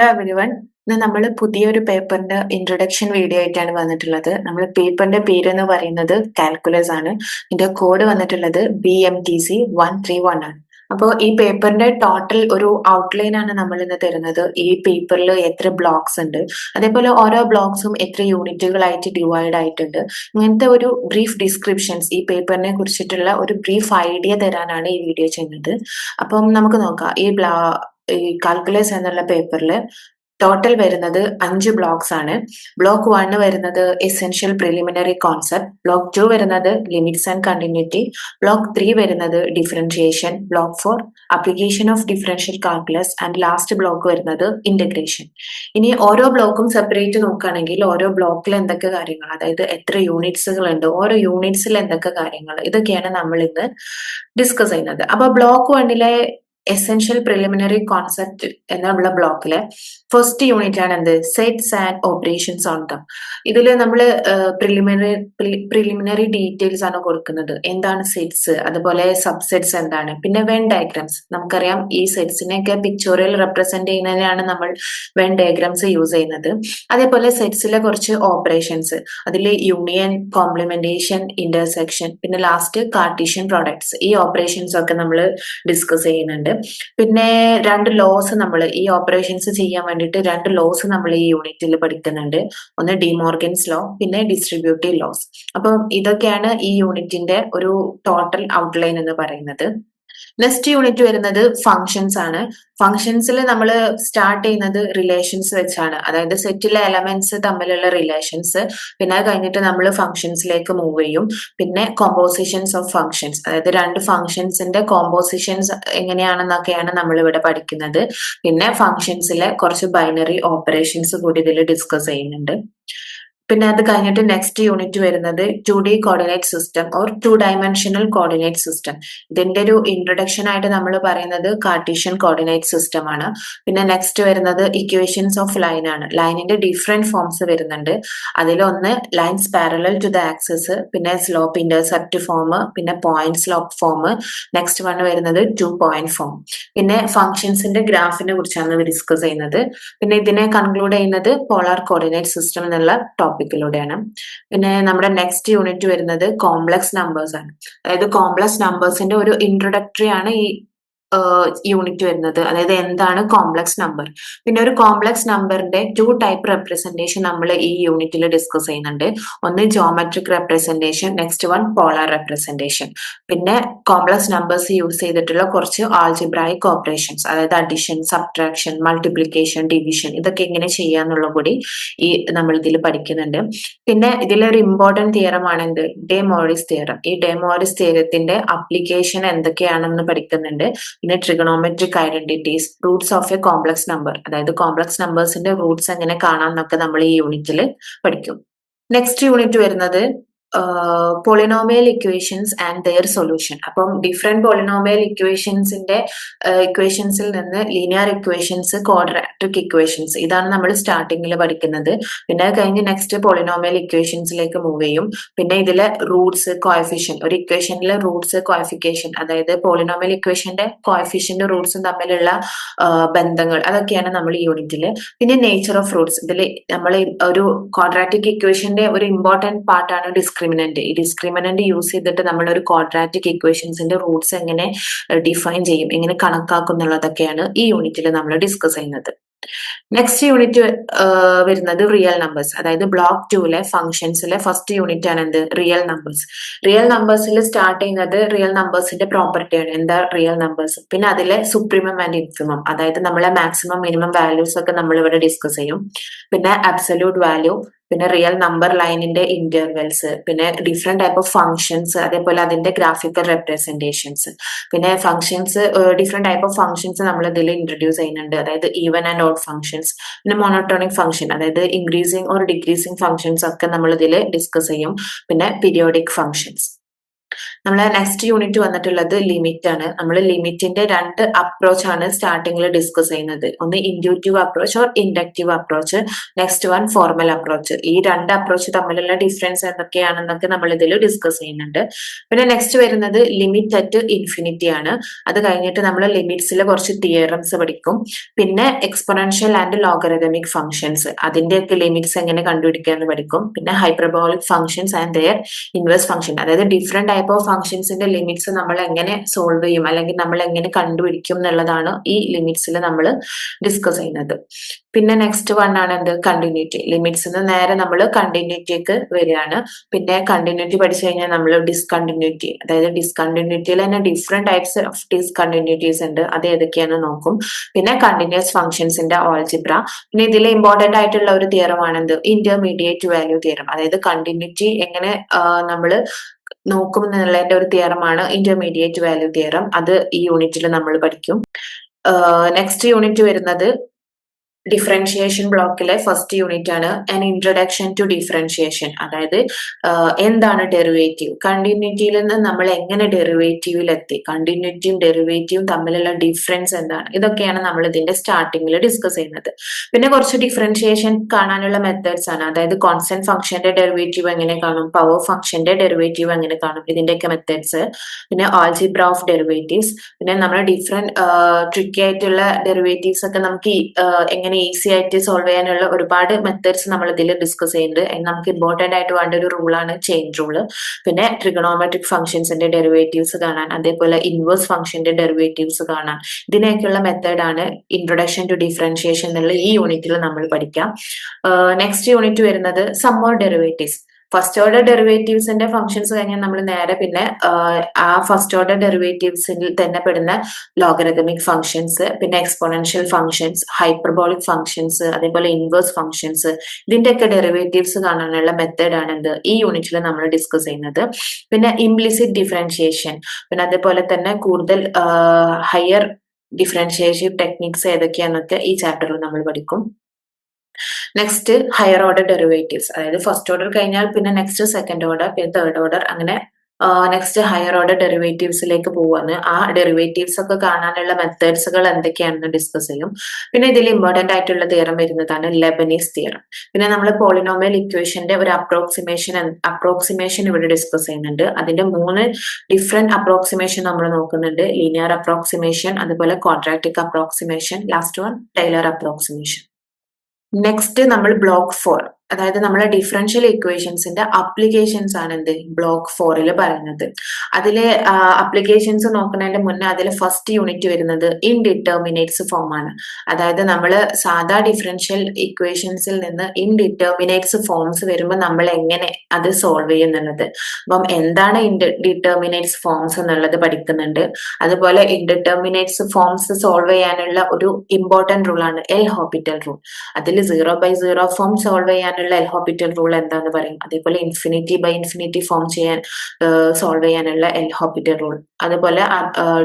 Hello everyone ഇന്ന് നമ്മൾ പുതിയൊരു പേപ്പറിന്റെ ഇൻട്രൊഡക്ഷൻ വീഡിയോ ആയിട്ടാണ് വന്നിട്ടുള്ളത്. നമ്മൾ പേപ്പറിന്റെ പേര് എന്ന് പറയുന്നത് കാൽക്കുലസ് ആണ്. ഇതിന്റെ കോഡ് വന്നിട്ടുള്ളത് B M T C one three one ആണ്. അപ്പോൾ ഈ പേപ്പറിന്റെ ടോട്ടൽ ഒരു ഔട്ട്ലൈൻ ആണ് നമ്മൾ ഇന്ന് തരുന്നത്. ഈ പേപ്പറിൽ എത്ര ബ്ലോക്സ് ഉണ്ട്. അതേപോലെ ഓരോ ബ്ലോക്സും എത്ര യൂണിറ്റുകളായിട്ട് ഡിവൈഡ് ആയിട്ടുണ്ട്. ഇങ്ങനത്തെ ഒരു ബ്രീഫ് ഡിസ്ക്രിപ്ഷൻസ് ഈ പേപ്പറിനെ കുറിച്ചിട്ടുള്ള ഒരു ബ്രീഫ് ഐഡിയ തരാനാണ് ഈ വീഡിയോ ചെയ്യുന്നത്. അപ്പം നമുക്ക് നോക്കാം. ഈ ഈ കാൽക്കുലസ് എന്നുള്ള പേപ്പറിൽ ടോട്ടൽ വരുന്നത് അഞ്ച് ബ്ലോക്സ് ആണ്. ബ്ലോക്ക് വൺ വരുന്നത് essential preliminary concept block two വരുന്നത് limits and continuity block three വരുന്നത് differentiation block four application of differential calculus and last block വരുന്നത് ഇന്റഗ്രേഷൻ ഇനി ഓരോ ബ്ലോക്കും സെപ്പറേറ്റ് നോക്കുകയാണെങ്കിൽ ഓരോ ബ്ലോക്കിൽ എന്തൊക്കെ കാര്യങ്ങൾ അതായത് എത്ര യൂണിറ്റ്സുകൾ ഉണ്ട് ഓരോ യൂണിറ്റ്സിൽ എന്തൊക്കെ കാര്യങ്ങൾ ഇതൊക്കെയാണ് നമ്മൾ ഇന്ന് ഡിസ്കസ് ചെയ്യുന്നത്. അപ്പൊ ബ്ലോക്ക് വണ്ണിലെ എസെൻഷ്യൽ പ്രിലിമിനറി കോൺസെപ്റ്റ് എന്നുള്ള ബ്ലോക്കിലെ ഫസ്റ്റ് യൂണിറ്റ് ആണ് എന്ത്? Sets and operations on them ഇതിൽ നമ്മൾ പ്രിലിമിനറി പ്രിലിമിനറി ഡീറ്റെയിൽസ് ആണ് കൊടുക്കുന്നത്. എന്താണ് സെറ്റ്സ് അതുപോലെ സബ്സെറ്റ്സ് എന്താണ്? പിന്നെ വെൻ ഡയഗ്രാംസ് നമുക്കറിയാം ഈ സെറ്റ്സിനെയൊക്കെ പിക്ചോറിയൽ റെപ്രസെന്റ് ചെയ്യുന്നതിനാണ് നമ്മൾ വെൻ ഡയഗ്രാംസ് യൂസ് ചെയ്യുന്നത്. അതേപോലെ സെറ്റ്സിലെ കുറച്ച് ഓപ്പറേഷൻസ് അതിൽ യൂണിയൻ കോംപ്ലിമെന്റേഷൻ ഇന്റർസെക്ഷൻ പിന്നെ ലാസ്റ്റ് കാർട്ടീഷ്യൻ പ്രോഡക്ട്സ് ഈ ഓപ്പറേഷൻസ് ഒക്കെ നമ്മൾ ഡിസ്കസ് ചെയ്യുന്നുണ്ട്. പിന്നെ രണ്ട് ലോസ് നമ്മൾ ഈ ഓപ്പറേഷൻസ് ചെയ്യാൻ വേണ്ടിയിട്ട് രണ്ട് ലോസ് നമ്മൾ ഈ യൂണിറ്റിൽ പഠിക്കുന്നുണ്ട്. ഒന്ന് ഡിമോർഗൻസ് ലോ പിന്നെ ഡിസ്ട്രിബ്യൂട്ടീവ് ലോസ് അപ്പം ഇതൊക്കെയാണ് ഈ യൂണിറ്റിന്റെ ഒരു ടോട്ടൽ ഔട്ട്ലൈൻ എന്ന് പറയുന്നത്. നെക്സ്റ്റ് യൂണിറ്റ് വരുന്നത് ഫങ്ഷൻസ് ആണ്. ഫങ്ഷൻസിൽ നമ്മൾ സ്റ്റാർട്ട് ചെയ്യുന്നത് റിലേഷൻസ് വെച്ചാണ്. അതായത് സെറ്റിലെ എലമെന്റ്സ് തമ്മിലുള്ള റിലേഷൻസ് പിന്നെ അത് കഴിഞ്ഞിട്ട് നമ്മൾ ഫങ്ഷൻസിലേക്ക് മൂവ് ചെയ്യും. പിന്നെ കോമ്പോസിഷൻസ് ഓഫ് ഫങ്ഷൻസ് അതായത് രണ്ട് ഫങ്ഷൻസിന്റെ കോമ്പോസിഷൻസ് എങ്ങനെയാണെന്നൊക്കെയാണ് നമ്മൾ ഇവിടെ പഠിക്കുന്നത്. പിന്നെ ഫങ്ഷൻസിലെ കുറച്ച് ബൈനറി ഓപ്പറേഷൻസ് കൂടി ഇതിൽ ഡിസ്കസ് ചെയ്യുന്നുണ്ട്. പിന്നെ അത് കഴിഞ്ഞിട്ട് നെക്സ്റ്റ് യൂണിറ്റ് വരുന്നത് two D coordinate system or two dimensional coordinate system ഇതിന്റെ ഒരു ഇൻട്രൊഡക്ഷൻ ആയിട്ട് നമ്മൾ പറയുന്നത് കാർട്ടീഷ്യൻ കോർഡിനേറ്റ് സിസ്റ്റം ആണ്. പിന്നെ നെക്സ്റ്റ് വരുന്നത് ഇക്വേഷൻസ് ഓഫ് ലൈൻ ആണ്. ലൈനിന്റെ ഡിഫറെന്റ് ഫോംസ് വരുന്നുണ്ട്. അതിലൊന്ന് lines parallel to the axis പിന്നെ സ്ലോപ്പ് ഇന്റർസെപ്റ്റ് ഫോം പിന്നെ point slope form next one വരുന്നത് ടു പോയിന്റ് ഫോം പിന്നെ ഫംഗ്ഷൻസിന്റെ ഗ്രാഫിനെ കുറിച്ചാണ് ഡിസ്കസ് ചെയ്യുന്നത്. പിന്നെ ഇതിനെ കൺക്ലൂഡ് ചെയ്യുന്നത് പോളാർ കോർഡിനേറ്റ് സിസ്റ്റം എന്നുള്ള ടോപ്പിക്കിലൂടെയാണ് പിന്നെ നമ്മുടെ നെക്സ്റ്റ് യൂണിറ്റ് വരുന്നത് കോംപ്ലക്സ് നമ്പേഴ്സ് ആണ്. അതായത് കോംപ്ലക്സ് നമ്പേഴ്സിന്റെ ഒരു ഇൻട്രൊഡക്ടറി ആണ് ഈ യൂണിറ്റ് വരുന്നത്. അതായത് എന്താണ് കോംപ്ലക്സ് നമ്പർ പിന്നെ ഒരു കോംപ്ലക്സ് നമ്പറിന്റെ ടു ടൈപ്പ് റെപ്രസെന്റേഷൻ നമ്മൾ ഈ യൂണിറ്റിൽ ഡിസ്കസ് ചെയ്യുന്നുണ്ട്. ഒന്ന് geometric representation next one polar representation പിന്നെ കോംപ്ലക്സ് നമ്പേഴ്സ് യൂസ് ചെയ്തിട്ടുള്ള കുറച്ച് ആൾജിബ്രായിക് ഓപ്പറേഷൻസ് അതായത് അഡിഷൻ സബ്ട്രാക്ഷൻ മൾട്ടിപ്ലിക്കേഷൻ ഡിവിഷൻ ഇതൊക്കെ എങ്ങനെ ചെയ്യാന്നുള്ള കൂടി ഈ നമ്മൾ ഇതിൽ പഠിക്കുന്നുണ്ട്. പിന്നെ ഇതിലൊരു ഇമ്പോർട്ടന്റ് തിയറം ആണ് എന്ത്? ഡേ മോറിസ് തിയറം ഈ ഡേ മോറിസ് തിയറത്തിന്റെ അപ്ലിക്കേഷൻ എന്തൊക്കെയാണെന്ന് പഠിക്കുന്നുണ്ട്. പിന്നെ trigonometric identities roots of a complex number അതായത് കോംപ്ലക്സ് നമ്പേഴ്സിന്റെ റൂട്ട്സ് എങ്ങനെ കാണാം എന്നൊക്കെ നമ്മൾ ഈ യൂണിറ്റിൽ പഠിക്കും. നെക്സ്റ്റ് യൂണിറ്റ് വരുന്നത് polynomial equations and their solution അപ്പം ഡിഫറെന്റ് പോളിനോമിയൽ ഇക്വേഷൻസിന്റെ ഇക്വേഷൻസിൽ നിന്ന് ലീനിയർ ഇക്വേഷൻസ് ക്വാഡ്രാട്രിക് ഇക്വേഷൻസ് ഇതാണ് നമ്മൾ സ്റ്റാർട്ടിങ്ങിൽ പഠിക്കുന്നത്. പിന്നെ കഴിഞ്ഞ് നെക്സ്റ്റ് പോളിനോമിയൽ ഇക്വേഷൻസിലേക്ക് മൂവ് ചെയ്യും. പിന്നെ ഇതിലെ റൂട്ട്സ് കോയഫിഷ്യൻ ഒരു ഇക്വേഷനിലെ റൂട്ട്സ് കോയഫിക്കേഷൻ അതായത് പോളിനോമിയൽ ഇക്വേഷന്റെ കോയഫിഷ്യന്റ് റൂട്ട്സും തമ്മിലുള്ള ബന്ധങ്ങൾ അതൊക്കെയാണ് നമ്മൾ ഈ യൂണിറ്റിൽ പിന്നെ നേച്ചർ ഓഫ് റൂട്ട്സ് ഇതിൽ നമ്മൾ ഒരു ക്വാഡ്രാറ്റിക് ഇക്വേഷന്റെ ഒരു ഇമ്പോർട്ടന്റ് പാർട്ടാണ് ഡിസ്ക്രിമിനന്റ് ഈ ഡിസ്ക്രിമിനന്റ് യൂസ് ചെയ്തിട്ട് നമ്മൾ ഒരു ക്വാഡ്രാറ്റിക് ഇക്വേഷൻസിന്റെ റൂട്ട്സ് എങ്ങനെ ഡിഫൈൻ ചെയ്യും എങ്ങനെ കണക്കാക്കും എന്നുള്ളതൊക്കെയാണ് ഈ യൂണിറ്റിൽ നമ്മൾ ഡിസ്കസ് ചെയ്യുന്നത്. നെക്സ്റ്റ് യൂണിറ്റ് വരുന്നത് റിയൽ നമ്പേഴ്സ് അതായത് ബ്ലോക്ക് ടൂലെ ഫംഗ്ഷൻസിലെ ഫസ്റ്റ് യൂണിറ്റ് ആണ് എന്ത്? റിയൽ നമ്പേഴ്സ് റിയൽ നമ്പേഴ്സിൽ സ്റ്റാർട്ട് ചെയ്യുന്നത് റിയൽ നമ്പേഴ്സിന്റെ പ്രോപ്പർട്ടിയാണ് എന്താ റിയൽ നമ്പേഴ്സ് പിന്നെ അതിലെ സുപ്രീമം ആൻഡ് ഇൻഫിമം അതായത് നമ്മളെ മാക്സിമം മിനിമം വാല്യൂസ് ഒക്കെ നമ്മൾ ഇവിടെ ഡിസ്കസ് ചെയ്യും. പിന്നെ അബ്സല്യൂട്ട് വാല്യൂ പിന്നെ റിയൽ നമ്പർ ലൈനിന്റെ ഇന്റർവെൽസ് പിന്നെ ഡിഫറെന്റ് ടൈപ്പ് ഓഫ് ഫംഗ്ഷൻസ് അതേപോലെ അതിന്റെ ഗ്രാഫിക്കൽ റെപ്രസെന്റേഷൻസ് പിന്നെ functions different type of functions നമ്മൾ ഇതിൽ ഇൻട്രൊഡ്യൂസ് ചെയ്യുന്നുണ്ട്. അതായത് ഈവൻ ആൻഡ് ഓഡ് ഫംഗ്ഷൻസ് പിന്നെ മോണോട്ടോണിക് ഫംഗ്ഷൻ അതായത് ഇൻക്രീസിങ് ഓർ ഡിക്രീസിങ് ഫംഗ്ഷൻസ് ഒക്കെ നമ്മൾ ഇതിൽ ഡിസ്കസ് ചെയ്യും. പിന്നെ പീരിയോഡിക് ഫംഗ്ഷൻസ് നമ്മളെ നെക്സ്റ്റ് യൂണിറ്റ് വന്നിട്ടുള്ളത് ലിമിറ്റ് ആണ്. നമ്മൾ ലിമിറ്റിന്റെ രണ്ട് അപ്രോച്ച് ആണ് സ്റ്റാർട്ടിങ്ങിൽ ഡിസ്കസ് ചെയ്യുന്നത്. ഒന്ന് intuitive approach or inductive approach next one formal approach ഈ രണ്ട് അപ്രോച്ച് തമ്മിലുള്ള ഡിഫറൻസ് എന്തൊക്കെയാണെന്നൊക്കെ നമ്മൾ ഇതിൽ ഡിസ്കസ് ചെയ്യുന്നുണ്ട്. പിന്നെ നെക്സ്റ്റ് വരുന്നത് ലിമിറ്റ് അറ്റ് ഇൻഫിനിറ്റി ആണ്. അത് കഴിഞ്ഞിട്ട് നമ്മൾ ലിമിറ്റ്സിലെ കുറച്ച് തിയറംസ് പഠിക്കും. പിന്നെ എക്സ്പൊണൻഷ്യൽ ആൻഡ് ലോഗറിതമിക് ഫംഗ്ഷൻസ് അതിന്റെയൊക്കെ ലിമിറ്റ്സ് എങ്ങനെ കണ്ടുപിടിക്കുക എന്ന് പഠിക്കും. പിന്നെ hyperbolic functions and their inverse function അതായത് ഡിഫറെന്റ് ടൈപ്പ് ഓഫ് ഫംഗ്ഷൻസിന്റെ ലിമിറ്റ്സ് നമ്മൾ എങ്ങനെ സോൾവ് ചെയ്യും അല്ലെങ്കിൽ നമ്മൾ എങ്ങനെ കണ്ടുപിടിക്കും എന്നുള്ളതാണ് ഈ ലിമിറ്റ്സിൽ നമ്മൾ ഡിസ്കസ് ചെയ്യുന്നത്. പിന്നെ നെക്സ്റ്റ് വൺ ആണ് എന്ത്? കണ്ടിന്യൂറ്റി ലിമിറ്റ്സ് നേരെ നമ്മൾ കണ്ടിന്യൂറ്റിക്ക് വരികയാണ്. പിന്നെ കണ്ടിന്യൂറ്റി പഠിച്ചു കഴിഞ്ഞാൽ നമ്മൾ ഡിസ്കണ്ടിന്യൂറ്റി അതായത് ഡിസ്കണ്ടിന്യൂറ്റിയിൽ തന്നെ ഡിഫറെന്റ് ടൈപ്സ് ഓഫ് ഡിസ്കണ്ടിന്യൂറ്റീസ് ഉണ്ട്. അത് ഏതൊക്കെയാണെന്ന് നോക്കും. പിന്നെ കണ്ടിന്യൂസ് ഫംഗ്ഷൻസിന്റെ ഓൾജിബ്ര പിന്നെ ഇതിൽ ഇമ്പോർട്ടന്റ് ആയിട്ടുള്ള ഒരു തിയറമാണ് എന്ത്? ഇന്റർമീഡിയറ്റ് വാല്യൂ തിയറം അതായത് കണ്ടിന്യൂറ്റി എങ്ങനെ നമ്മൾ നോക്കും എന്നുള്ളതിന്റെ ഒരു തിയറമാണ് ഇന്റർമീഡിയറ്റ് വാല്യൂ തിയറം അത് ഈ യൂണിറ്റിൽ നമ്മൾ പഠിക്കും. നെക്സ്റ്റ് യൂണിറ്റ് വരുന്നത് ഡിഫറൻഷിയേഷൻ ബ്ലോക്കിലെ ഫസ്റ്റ് യൂണിറ്റ് ആണ് ആൻ ഇൻട്രൊഡക്ഷൻ ടു ഡിഫറൻഷിയേഷൻ അതായത് എന്താണ് ഡെറിവേറ്റീവ് കണ്ടിന്യൂറ്റിയിൽ നിന്ന് നമ്മൾ എങ്ങനെ ഡെറിവേറ്റീവിൽ എത്തി? കണ്ടിന്യൂറ്റിയും ഡെറിവേറ്റീവും തമ്മിലുള്ള ഡിഫറൻസ് എന്താണ്? ഇതൊക്കെയാണ് നമ്മൾ ഇതിന്റെ സ്റ്റാർട്ടിങ്ങിൽ ഡിസ്കസ് ചെയ്യുന്നത്. പിന്നെ കുറച്ച് ഡിഫറൻഷിയേഷൻ കാണാനുള്ള മെത്തേഡ്സ് ആണ്. അതായത് കോൺസ്റ്റന്റ് ഫംഗ്ഷന്റെ ഡെറിവേറ്റീവ് എങ്ങനെ കാണും? പവർ ഫംഗ്ഷന്റെ ഡെറിവേറ്റീവ് എങ്ങനെ കാണും? ഇതിന്റെയൊക്കെ മെത്തേഡ്സ് പിന്നെ ആൾജിബ്ര ഓഫ് ഡെറിവേറ്റീവ്സ് പിന്നെ നമ്മൾ ഡിഫറെന്റ് ട്രിക്കി ആയിട്ടുള്ള ഡെറിവേറ്റീവ്സ് ഒക്കെ നമുക്ക് എങ്ങനെ എങ്ങനെ ഈസി ആയിട്ട് സോൾവ് ചെയ്യാനുള്ള ഒരുപാട് മെത്തേഡ്സ് നമ്മൾ ഇതിൽ ഡിസ്കസ് ചെയ്യുന്നുണ്ട് നമുക്ക് ഇമ്പോർട്ടന്റ് ആയിട്ട് വേണ്ട ഒരു റൂളാണ് ചെയിൻ റൂൾ പിന്നെ ട്രിഗണോമെട്രിക് ഫംഗ്ഷൻസിന്റെ ഡെറിവേറ്റീവ്സ് കാണാൻ അതേപോലെ ഇൻവേഴ്സ് ഫംഗ്ഷന്റെ ഡെറിവേറ്റീവ്സ് കാണാൻ. ഇതിനെയൊക്കെയുള്ള മെത്തേഡാണ് ഇൻട്രൊഡക്ഷൻ ടു ഡിഫറൻഷിയേഷൻ എന്നുള്ള ഈ യൂണിറ്റിൽ നമ്മൾ പഠിക്കാം. നെക്സ്റ്റ് യൂണിറ്റ് വരുന്നത് some more derivatives first order ഡെറിവേറ്റീവ്സിന്റെ functions കഴിഞ്ഞാൽ നമ്മൾ നേരെ പിന്നെ ആ ഫസ്റ്റ് ഓർഡർ ഡെറിവേറ്റീവ്സിൽ തന്നെ പെടുന്ന ലോഗരഥമിക് ഫംഗ്ഷൻസ് പിന്നെ എക്സ്പോണൻഷ്യൽ ഫംഗ്ഷൻസ് ഹൈപ്പർബോളിക് ഫംഗ്ഷൻസ് അതേപോലെ ഇൻവേഴ്സ് ഫംഗ്ഷൻസ് ഇതിന്റെയൊക്കെ ഡെറിവേറ്റീവ്സ് കാണാനുള്ള മെത്തേഡ് ആണ് എന്ത്? ഈ യൂണിറ്റിൽ നമ്മൾ ഡിസ്കസ് ചെയ്യുന്നത്. പിന്നെ ഇംപ്ലിസിറ്റ് ഡിഫറൻഷിയേഷൻ പിന്നെ അതേപോലെ തന്നെ കൂടുതൽ ഹയർ ഡിഫറൻഷിയേഷൻ ടെക്നിക്സ് ഏതൊക്കെയാണെന്നൊക്കെ ഈ ചാപ്റ്ററിൽ നമ്മൾ പഠിക്കും. നെക്സ്റ്റ് ഹയർ ഓർഡർ ഡെറിവേറ്റീവ്സ് അതായത് ഫസ്റ്റ് ഓർഡർ കഴിഞ്ഞാൽ പിന്നെ നെക്സ്റ്റ് സെക്കൻഡ് ഓർഡർ പിന്നെ തേർഡ് ഓർഡർ അങ്ങനെ നെക്സ്റ്റ് ഹയർ ഓർഡർ ഡെറിവേറ്റീവ്സിലേക്ക് പോവാന്ന്. ആ ഡെറിവേറ്റീവ്സ് ഒക്കെ കാണാനുള്ള മെത്തേഡ്സുകൾ എന്തൊക്കെയാണെന്ന് ഡിസ്കസ് ചെയ്യും. പിന്നെ ഇതിൽ ഇമ്പോർട്ടന്റ് ആയിട്ടുള്ള തിയറം വരുന്നതാണ് ലെബനീസ് തിയറം പിന്നെ നമ്മൾ പോളിനോമിയൽ ഇക്വേഷന്റെ ഒരു അപ്രോക്സിമേഷൻ അപ്രോക്സിമേഷൻ ഇവിടെ ഡിസ്കസ് ചെയ്യുന്നുണ്ട്. അതിന്റെ മൂന്ന് ഡിഫറെന്റ് അപ്രോക്സിമേഷൻ നമ്മൾ നോക്കുന്നുണ്ട്. ലീനിയർ അപ്രോക്സിമേഷൻ അതുപോലെ quadratic approximation last one Taylor approximation next നമ്മൾ ബ്ലോക്ക് ഫോർ അതായത് നമ്മളെ ഡിഫറൻഷ്യൽ ഇക്വേഷൻസിന്റെ അപ്ലിക്കേഷൻസ് ആണ് എന്ത്? ബ്ലോക്ക് ഫോറിൽ പറയുന്നത്. അതിലെ അപ്ലിക്കേഷൻസ് നോക്കുന്നതിന്റെ മുന്നേ അതിൽ ഫസ്റ്റ് യൂണിറ്റ് വരുന്നത് ഇൻഡിറ്റർമിനേറ്റ്സ് ഫോം ആണ്. അതായത് നമ്മൾ സാധാ ഡിഫറൻഷ്യൽ ഇക്വേഷൻസിൽ നിന്ന് ഇൻഡിറ്റർമിനേറ്റ്സ് ഫോംസ് വരുമ്പോൾ നമ്മൾ എങ്ങനെ അത് സോൾവ് ചെയ്യുന്നുള്ളത്? അപ്പം എന്താണ് ഇൻഡിറ്റർമിനേറ്റ്സ് ഫോംസ് എന്നുള്ളത് പഠിക്കുന്നുണ്ട്. അതുപോലെ ഇൻഡിറ്റർമിനേറ്റ്സ് ഫോംസ് സോൾവ് ചെയ്യാനുള്ള ഒരു ഇമ്പോർട്ടന്റ് റൂൾ ആണ് എൽ ഹോപ്പിറ്റൽ റൂൾ അതിൽ zero by zero form solve ചെയ്യാൻ ചെയ്യാനുള്ള എൽഹോപ്പിറ്റൽ റൂൾ എന്താന്ന് പറയും? അതേപോലെ ഇൻഫിനിറ്റി ബൈ ഇൻഫിനിറ്റി ഫോം ചെയ്യാൻ സോൾവ് ചെയ്യാനുള്ള എൽഹോപ്പിറ്റൽ റൂൾ അതുപോലെ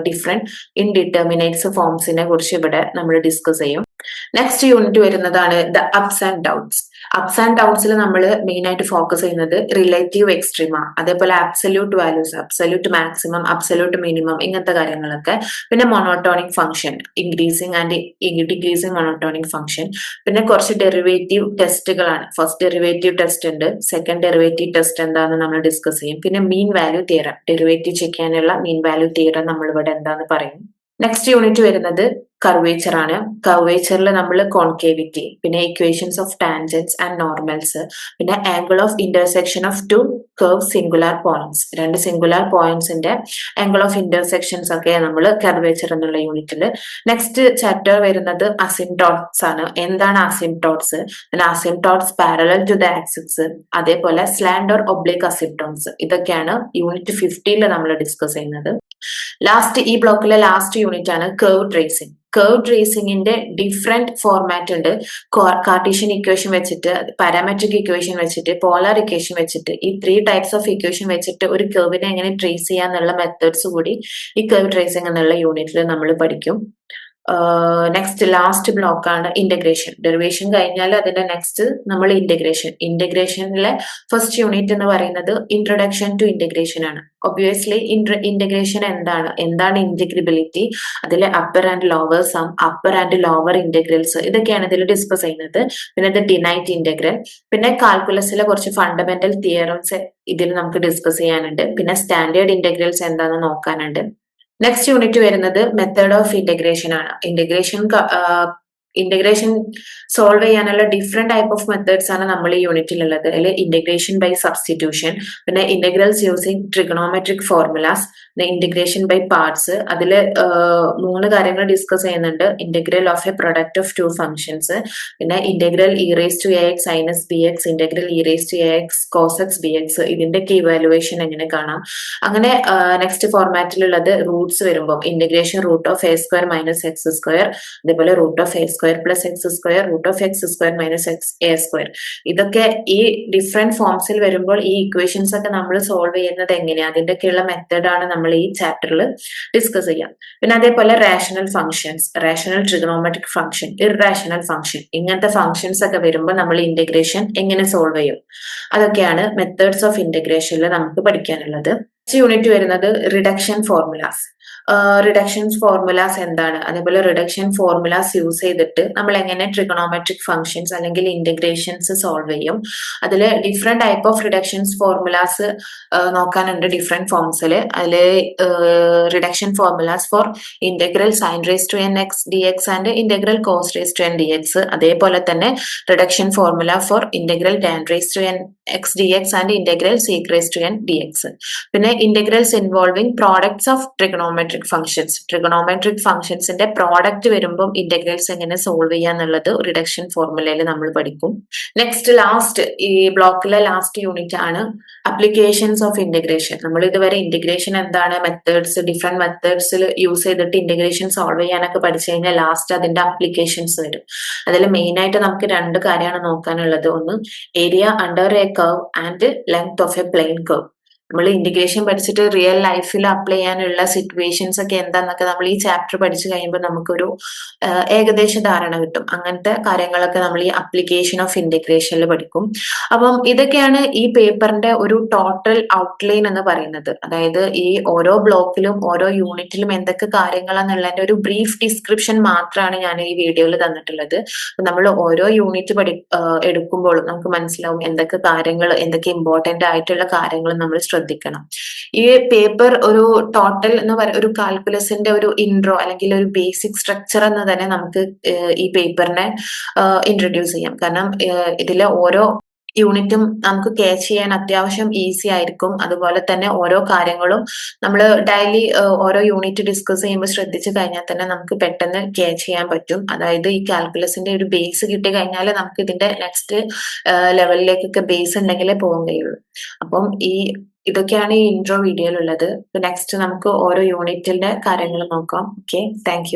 ഡിഫറെന്റ് ഇൻഡിറ്റർമിനേറ്റ്സ് ഫോംസിനെ കുറിച്ച് ഇവിടെ നമ്മൾ ഡിസ്കസ് ചെയ്യും. നെക്സ്റ്റ് യൂണിറ്റ് വരുന്നതാണ് the ups and downs ups and ഡൗട്ട്സിൽ നമ്മൾ മെയിൻ ആയിട്ട് ഫോക്കസ് ചെയ്യുന്നത് റിലേറ്റീവ് എക്സ്ട്രീമ അതേപോലെ absolute values absolute maximum absolute minimum ഇങ്ങനത്തെ കാര്യങ്ങളൊക്കെ. പിന്നെ monotonic function increasing and decreasing monotonic function പിന്നെ കുറച്ച് ഡെറിവേറ്റീവ് ടെസ്റ്റുകളാണ് ഫസ്റ്റ് ഡെറിവേറ്റീവ് ടെസ്റ്റ് ഉണ്ട്. സെക്കൻഡ് ഡെറിവേറ്റീവ് ടെസ്റ്റ് എന്താണെന്ന് നമ്മൾ ഡിസ്കസ് ചെയ്യും. പിന്നെ mean value theorem derivative check ചെയ്യാനുള്ള മീൻ വാല്യൂ തിയറം നമ്മൾ ഇവിടെ എന്താന്ന് പറയും. നെക്സ്റ്റ് യൂണിറ്റ് വരുന്നത് കർവേച്ചർ ആണ്. കർവേച്ചറിൽ നമ്മൾ കോൺകേവിറ്റി പിന്നെ equations of tangents and normals പിന്നെ angle of intersection of two curve singular points രണ്ട് സിംഗുലാർ പോയിന്റ്സിന്റെ ആംഗിൾ ഓഫ് ഇന്റർസെക്ഷൻസ് ഒക്കെ നമ്മൾ കർവേച്ചർ എന്നുള്ള യൂണിറ്റിൽ നെക്സ്റ്റ് ചാപ്റ്റർ വരുന്നത് അസിംടോട്ട്സ് ആണ്. എന്താണ് അസിംടോട്ട്സ് പിന്നെ asymptotes parallel to the axis അതേപോലെ സ്ലാൻഡ് ഓർ ഒബ്ലിക് അസിംടോൺസ് ഇതൊക്കെയാണ് യൂണിറ്റ് ഫിഫ്റ്റീനിൽ നമ്മൾ ഡിസ്കസ് ചെയ്യുന്നത്. ലാസ്റ്റ് ഈ ബ്ലോക്കിലെ ലാസ്റ്റ് യൂണിറ്റ് ആണ് കർവ് ട്രേസിംഗ് കർവ് ട്രേസിംഗിന്റെ ഡിഫറെന്റ് ഫോർമാറ്റ് ഉണ്ട്. കാർട്ടീഷ്യൻ ഇക്വേഷൻ വെച്ചിട്ട് പാരാമെട്രിക് ഇക്വേഷൻ വെച്ചിട്ട് പോളാർ ഇക്വേഷൻ വെച്ചിട്ട് ഈ ത്രീ ടൈപ്സ് ഓഫ് ഇക്വേഷൻ വെച്ചിട്ട് ഒരു കർവിനെ എങ്ങനെ ട്രേസ് ചെയ്യാന്നുള്ള മെത്തേഡ്സ് കൂടി ഈ കർവ് ട്രേസിംഗ് എന്നുള്ള യൂണിറ്റിൽ നമ്മൾ പഠിക്കും. നെക്സ്റ്റ് ലാസ്റ്റ് ബ്ലോക്കാണ് ഇന്റഗ്രേഷൻ ഡെറിവേഷൻ കഴിഞ്ഞാൽ അതിന്റെ നെക്സ്റ്റ് നമ്മൾ ഇന്റഗ്രേഷൻ ഇന്റഗ്രേഷനിലെ ഫസ്റ്റ് യൂണിറ്റ് എന്ന് പറയുന്നത് ഇൻട്രൊഡക്ഷൻ ടു ഇന്റഗ്രേഷൻ ആണ്. ഒബ്വിയസ്ലി ഇന്റഗ്രേഷൻ എന്താണ്? എന്താണ് ഇന്റഗ്രിബിലിറ്റി അതിലെ upper and lower sum upper and lower integrals ഇതൊക്കെയാണ് ഇതിൽ ഡിസ്കസ് ചെയ്യുന്നത്. പിന്നെ ഇത് ഡിനൈറ്റ് ഇന്റഗ്രൽ പിന്നെ കാൽക്കുലസിലെ കുറച്ച് ഫണ്ടമെന്റൽ തിയറംസ് ഇതിൽ നമുക്ക് ഡിസ്കസ് ചെയ്യാനുണ്ട്. പിന്നെ സ്റ്റാൻഡേർഡ് ഇന്റഗ്രൽസ് എന്താണെന്ന് നോക്കാനുണ്ട്. നെക്സ്റ്റ് യൂണിറ്റ് വരുന്നത് മെത്തേഡ് ഓഫ് ഇന്റഗ്രേഷൻ ആണ്. ഇന്റഗ്രേഷൻ ഇന്റഗ്രേഷൻ സോൾവ് ചെയ്യാനുള്ള ഡിഫറെന്റ് ടൈപ്പ് ഓഫ് മെത്തേഡ്സ് ആണ് നമ്മൾ ഈ യൂണിറ്റിൽ ഉള്ളത്. അതിൽ ഇന്റഗ്രേഷൻ ബൈ സബ്സ്റ്റിറ്റ്യൂഷൻ പിന്നെ integrals using trigonometric formulas integration by parts അതിൽ മൂന്ന് കാര്യങ്ങൾ ഡിസ്കസ് ചെയ്യുന്നുണ്ട്. Integral of a product of two functions പിന്നെ integral e raise to a x sinus b x integral e raise to a x cos x b x ഇതിന്റെ ഒക്കെ evaluation എങ്ങനെ കാണാം? അങ്ങനെ നെക്സ്റ്റ് ഫോർമാറ്റിലുള്ളത് റൂട്ട്സ് വരുമ്പോൾ integration root of a square minus x square അതേപോലെ root of a square plus x square root of x square minus x a square ഇതൊക്കെ ഈ ഡിഫറെന്റ് ഫോംസിൽ വരുമ്പോൾ ഈ ഇക്വേഷൻസ് ഒക്കെ നമ്മൾ സോൾവ് ചെയ്യുന്നത് എങ്ങനെയാണ് അതിന്റെയൊക്കെയുള്ള മെത്തേഡാണ് നമ്മൾ ഈ ചാപ്റ്ററിൽ ഡിസ്കസ് ചെയ്യാം. പിന്നെ അതേപോലെ rational functions rational trigonometric function irrational function ഇങ്ങനത്തെ ഫംഗ്ഷൻസ് ഒക്കെ വരുമ്പോൾ നമ്മൾ ഇന്റഗ്രേഷൻ എങ്ങനെ സോൾവ് ചെയ്യും? അതൊക്കെയാണ് മെത്തേഡ്സ് ഓഫ് ഇന്റഗ്രേഷനിൽ നമുക്ക് പഠിക്കാനുള്ളത്. യൂണിറ്റ് വരുന്നത് റിഡക്ഷൻ ഫോർമുലാസ് റിഡക്ഷൻ ഫോർമുലാസ് എന്താണ്? അതേപോലെ റിഡക്ഷൻ ഫോർമുലാസ് യൂസ് ചെയ്തിട്ട് നമ്മൾ എങ്ങനെ ട്രിഗണോമെട്രിക് ഫംഗ്ഷൻസ് അല്ലെങ്കിൽ ഇന്റഗ്രേഷൻസ് സോൾവ് ചെയ്യും. അതിൽ different type of reductions formulas നോക്കാനുണ്ട് different ഫോംസിൽ അതിൽ reduction formulas for integral sine raise to n x d x and integral cos raise to n d x അതേപോലെ തന്നെ reduction formula for integral tan raise to n x d x and integral sec raise to n d x പിന്നെ integrals involving products of trigonometric functions trigonometric ഫംഗ്ഷൻസിന്റെ product വരുമ്പോൾ integrals എങ്ങനെ solve ചെയ്യാന്നുള്ളത് reduction ഫോർമുലയിൽ നമ്മൾ പഠിക്കും. Next last ഈ ബ്ലോക്കിലെ last unit ആണ് അപ്ലിക്കേഷൻസ് ഓഫ് ഇന്റഗ്രേഷൻ നമ്മൾ ഇതുവരെ ഇന്റഗ്രേഷൻ എന്താണ് മെത്തേഡ്സ് ഡിഫറെന്റ് മെത്തേഡ്സിൽ യൂസ് ചെയ്തിട്ട് ഇന്റഗ്രേഷൻ സോൾവ് ചെയ്യാനൊക്കെ പഠിച്ചു കഴിഞ്ഞാൽ ലാസ്റ്റ് അതിന്റെ അപ്ലിക്കേഷൻസ് വരും. അതിൽ മെയിൻ ആയിട്ട് നമുക്ക് രണ്ട് കാര്യമാണ് നോക്കാനുള്ളത്. ഒന്ന് area under a curve and length of a plane curve നമ്മൾ ഇന്റഗ്രേഷൻ പഠിച്ചിട്ട് റിയൽ ലൈഫിൽ അപ്ലൈ ചെയ്യാനുള്ള സിറ്റുവേഷൻസ് ഒക്കെ എന്താന്നൊക്കെ നമ്മൾ ഈ ചാപ്റ്റർ പഠിച്ചു കഴിയുമ്പോൾ നമുക്കൊരു ഏകദേശ ധാരണ കിട്ടും. അങ്ങനത്തെ കാര്യങ്ങളൊക്കെ നമ്മൾ ഈ അപ്ലിക്കേഷൻ ഓഫ് ഇൻഡിഗ്രേഷനിൽ പഠിക്കും. അപ്പം ഇതൊക്കെയാണ് ഈ പേപ്പറിന്റെ ഒരു ടോട്ടൽ ഔട്ട്ലൈൻ എന്ന് പറയുന്നത്. അതായത് ഈ ഓരോ ബ്ലോക്കിലും ഓരോ യൂണിറ്റിലും എന്തൊക്കെ കാര്യങ്ങളാന്നുള്ളതിന്റെ ഒരു ബ്രീഫ് ഡിസ്ക്രിപ്ഷൻ മാത്രമാണ് ഞാൻ ഈ വീഡിയോയിൽ തന്നിട്ടുള്ളത്. നമ്മൾ ഓരോ യൂണിറ്റ് പഠി എടുക്കുമ്പോഴും നമുക്ക് മനസ്സിലാവും എന്തൊക്കെ കാര്യങ്ങൾ എന്തൊക്കെ ഇമ്പോർട്ടന്റ് ആയിട്ടുള്ള കാര്യങ്ങൾ നമ്മൾ ശ്രദ്ധിക്കണം. ഈ പേപ്പർ ഒരു ടോട്ടൽ എന്ന് പറയുന്ന ഒരു കാൽക്കുലസിന്റെ ഒരു ഇൻട്രോ അല്ലെങ്കിൽ ഒരു ബേസിക് സ്ട്രക്ചർ എന്ന് തന്നെ നമുക്ക് ഈ പേപ്പറിനെ ഇൻട്രൊഡ്യൂസ് ചെയ്യാം. കാരണം ഇതിലെ ഓരോ യൂണിറ്റും നമുക്ക് ക്യാച്ച് ചെയ്യാൻ അത്യാവശ്യം ഈസി ആയിരിക്കും. അതുപോലെ തന്നെ ഓരോ കാര്യങ്ങളും നമ്മൾ ഡെയിലി ഓരോ യൂണിറ്റ് ഡിസ്കസ് ചെയ്യുമ്പോൾ ശ്രദ്ധിച്ചു കഴിഞ്ഞാൽ തന്നെ നമുക്ക് പെട്ടെന്ന് ക്യാച്ച് ചെയ്യാൻ പറ്റും. അതായത് ഈ കാൽക്കുലസിന്റെ ഒരു ബേസ് കിട്ടി കഴിഞ്ഞാൽ നമുക്ക് ഇതിന്റെ നെക്സ്റ്റ് ലെവലിലേക്കൊക്കെ ബേസ് ഉണ്ടെങ്കിലേ പോകാൻ കഴിയുള്ളൂ അപ്പം ഈ ഇതൊക്കെയാണ് ഈ ഇൻട്രോ വീഡിയോയിലുള്ളത് നെക്സ്റ്റ് നമുക്ക് ഓരോ യൂണിറ്റിന്റെ കാര്യങ്ങൾ നോക്കാം. Okay thank